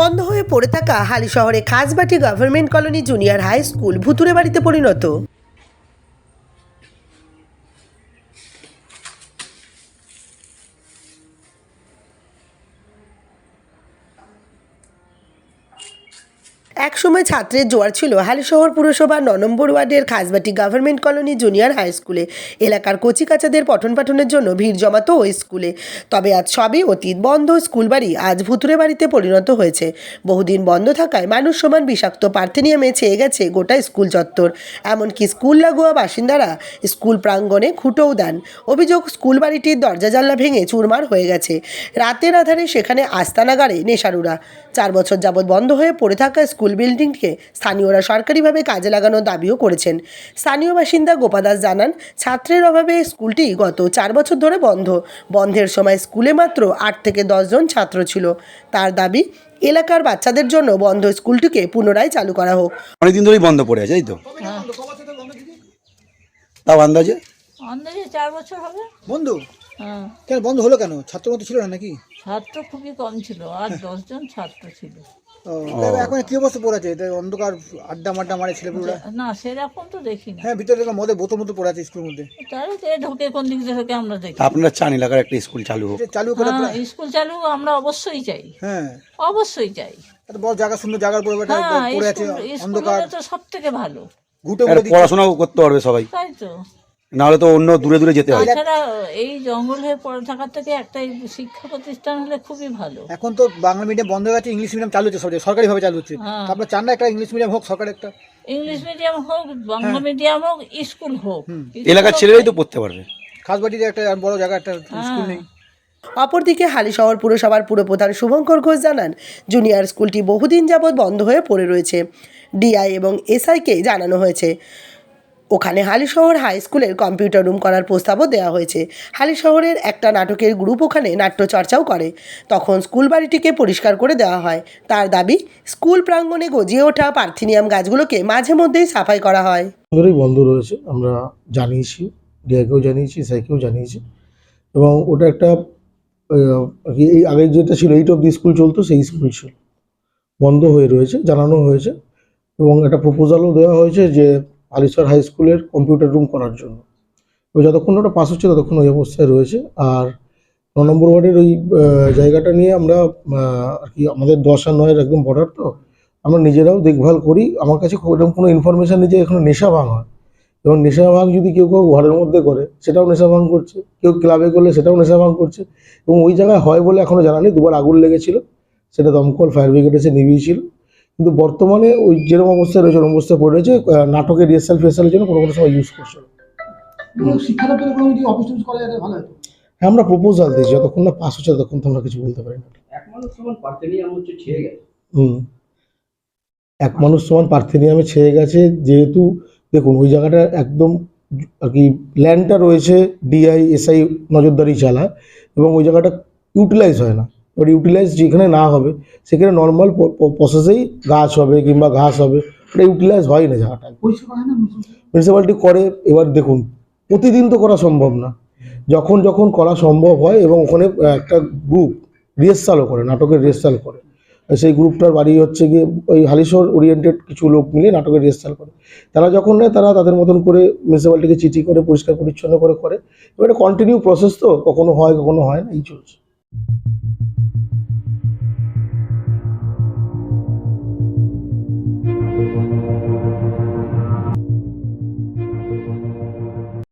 বন্ধ হয়ে পড়ে থাকা হালি শহরে Khasbati government colony junior high school ভুতুরে বাড়িতে পরিণত। একসময় ছাত্রের জোয়ার ছিল হালিশহর পুরসভার ন নম্বর ওয়ার্ডের Khasbati government colony junior high স্কুলে। এলাকার কচিকাচাদের পঠন পাঠনের জন্য ভিড় জমাতো ওই স্কুলে। তবে আজ সবই অতীত বন্ধ স্কুল বাড়ি আজ ভুতুরে বাড়িতে পরিণত হয়েছে। বহুদিন বন্ধ থাকায় মানুষ সমান বিষাক্ত পার্থেনিয়ামে ছেয়ে গেছে গোটা স্কুল চত্বর। এমনকি স্কুল লাগোয়া বাসিন্দারা স্কুল প্রাঙ্গণে খুঁটোও দেন। অভিযোগ স্কুল বাড়িটির দরজা জানলা ভেঙে চুরমার হয়ে গেছে। রাতের আধারে সেখানে আস্তানাগারে নেশারুরা। চার বছর যাবৎ বন্ধ হয়ে পড়ে থাকা স্কুল বিল্ডিংকে স্থানীয়রা সরকারিভাবে কাজে লাগানোর দাবিও করেছেন। স্থানীয় বাসিন্দা গোপা দাস জানান ছাত্রের অভাবে স্কুলটি গত চার বছর ধরে বন্ধ। বন্ধের সময় স্কুলে মাত্র আট থেকে দশজন ছাত্র ছিল। তার দাবি এলাকার বাচ্চাদের জন্য বন্ধ স্কুলটিকে পুনরায় চালু করা হোক। অনেকদিন ধরেই বন্ধ পড়ে আছে এই তো। তাও আন্দাজে অন্ধের চার বছর হবে। বন্ধ? হ্যাঁ। কেন বন্ধ হলো কেন? ছাত্র মতো ছিল না নাকি? ছাত্র খুবই কম ছিল আর দশজন ছাত্র ছিল। এখন কি অবস্থা পড়ে আছে অন্ধকার আড্ডা মাড্ডা মারে ছেলেপুলেরা। না সেরকম তো দেখিনি। হ্যাঁ ভিতরে দেখলাম বোতল মতো পড়ে আছে স্কুলের মধ্যে। তাহলে তো ঢোকে কোন দিক দিয়ে ঢোকে আমরা দেখি। আপনারা চান এলাকার একটা স্কুল চালু হোক। চালু করে হ্যাঁ স্কুল চালু আমরা অবশ্যই চাই। হ্যাঁ। অবশ্যই চাই। বড় জায়গা সুন্দর জায়গার পরে হ্যাঁ পড়ে আছে স্কুল স্কুল অন্ধকার। তো সব থেকে ভালো। ঘুটে পড়াশোনাও করতে পারবে সবাই। তাই তো। নাহলে তো অন্য দূরে দূরে যেতে হয়। তাছাড়া এই জঙ্গল হয়ে পড়ে থাকার থেকে একটা শিক্ষা প্রতিষ্ঠান হলে খুবই ভালো। এখন তো বাংলা মিডিয়াম বন্ধ হয়ে গেছে ইংলিশ মিডিয়াম চালু হচ্ছে সরকারি সরকারিভাবে চালু হচ্ছে। হ্যাঁ। আপনার চান না একটা ইংলিশ মিডিয়াম হোক সরকারি একটা। ইংলিশ মিডিয়াম হোক বাংলা মিডিয়াম হোক স্কুল হোক। এলাকার ছেলেরাই তো পড়তে পারবে। খাসবাটিতে একটা বড় জায়গা একটা স্কুল নেই। অপরদিকে হালিশহর পুরসভার পুরপ্রধান শুভঙ্কর ঘোষ জানান জুনিয়র স্কুলটি বহুদিন যাবৎ বন্ধ হয়ে পড়ে রয়েছে। ডিআই এবং এসআইকে জানানো হয়েছে। ওখানে হালিশহর হাই স্কুলের কম্পিউটার রুম করার প্রস্তাবও দেওয়া হয়েছে। হালিশহরের একটা নাটকের গ্রুপ ওখানে নাট্যচর্চাও করে। তখন স্কুল বাড়িটিকে পরিষ্কার করে দেওয়া হয়। তার দাবি, স্কুল প্রাঙ্গণে গজিয়ে ওঠা পার্থিনিয়াম গাছগুলোকে মাঝে মধ্যেই সাফাই করা হয়। বন্ধ রয়েছে, আমরা জানিয়েছি ডিআইকেও জানিয়েছি, সাইকেও জানিয়েছি। এবং ওটা একটা এই আগে যেটা ছিল, এইট অফ দি স্কুল চলতো, সেই স্কুল ছিল। বন্ধ হয়ে রয়েছে, জানানো হয়েছে। এবং একটা প্রপোজালও দেওয়া হয়েছে যে আলিশ্বর হাই স্কুলের কম্পিউটার রুম করার জন্য। তো যতক্ষণ ওটা পাস হচ্ছে, ততক্ষণ ওই অবস্থায় রয়েছে। আর ন নম্বর ওয়ার্ডের ওই জায়গাটা নিয়ে আমরা আর কি আমাদের দশ আর নয়ের একদম বর্ডার তো, আমরা নিজেরাও দেখভাল করি। আমার কাছে এরকম কোনো ইনফরমেশান নেই যে এখানে নেশা ভাঙ হয়। এবং নেশা ভাঙ যদি কেউ কেউ ঘরের মধ্যে করে, সেটাও নেশা ভাঙ করছে। কেউ ক্লাবে করলে সেটাও নেশা ভাঙ করছে। এবং ওই জায়গায় হয় বলে এখনও জানা নেই। দুবার আগুন লেগেছিল। সেটা দমকল ফায়ার ব্রিগেড এসে নিভিয়েছিল। কিন্তু বর্তমানে ওই যেরকম অবস্থায় রয়েছে ওরকম অবস্থায় পড়ে রয়েছে নাটকের রিহার্সাল ফিহার্সালের জন্য কোনো কোনো সময় ইউজ করছে হ্যাঁ আমরা প্রপোজাল দিয়েছি যতক্ষণ না পাস হচ্ছে ততক্ষণ তো আমরা কিছু বলতে পারি না। এক মানুষ সমান পার্থেনিয়াম হচ্ছে ছেয়ে গেছে। হুম। এক মানুষ সমান পার্থেনিয়ামে ছেয়ে গেছে যেহেতু দেখুন ওই জায়গাটা একদম আর কি ল্যান্ডটা রয়েছে ডিআই এসআই নজরদারি চালায় এবং ওই জায়গাটা ইউটিলাইজ হয় না। এবার ইউটিলাইজ যেখানে না হবে সেখানে নর্মাল প্রসেসেই গাছ হবে কিংবা ঘাস হবে ওটা ইউটিলাইজ হয় না জায়গাটা মিউনিসিপ্যালিটি করে এবার দেখুন প্রতিদিন তো করা সম্ভব না। যখন যখন করা সম্ভব হয় এবং ওখানে একটা গ্রুপ রিহার্সালও করে নাটকের রিহার্সাল করে। সেই গ্রুপটার বাড়ি হচ্ছে গিয়ে ওই হালিশহর ওরিয়েন্টেড কিছু লোক মিলে নাটকের রিহার্সাল করে। তারা যখন নেয় তারা তাদের মতন করে মিউনিসিপ্যালিটিকে চিঠি করে পরিষ্কার পরিচ্ছন্ন করে করে। এবার কন্টিনিউ প্রসেস তো কখনো হয় কখনো হয় না এই চলছে।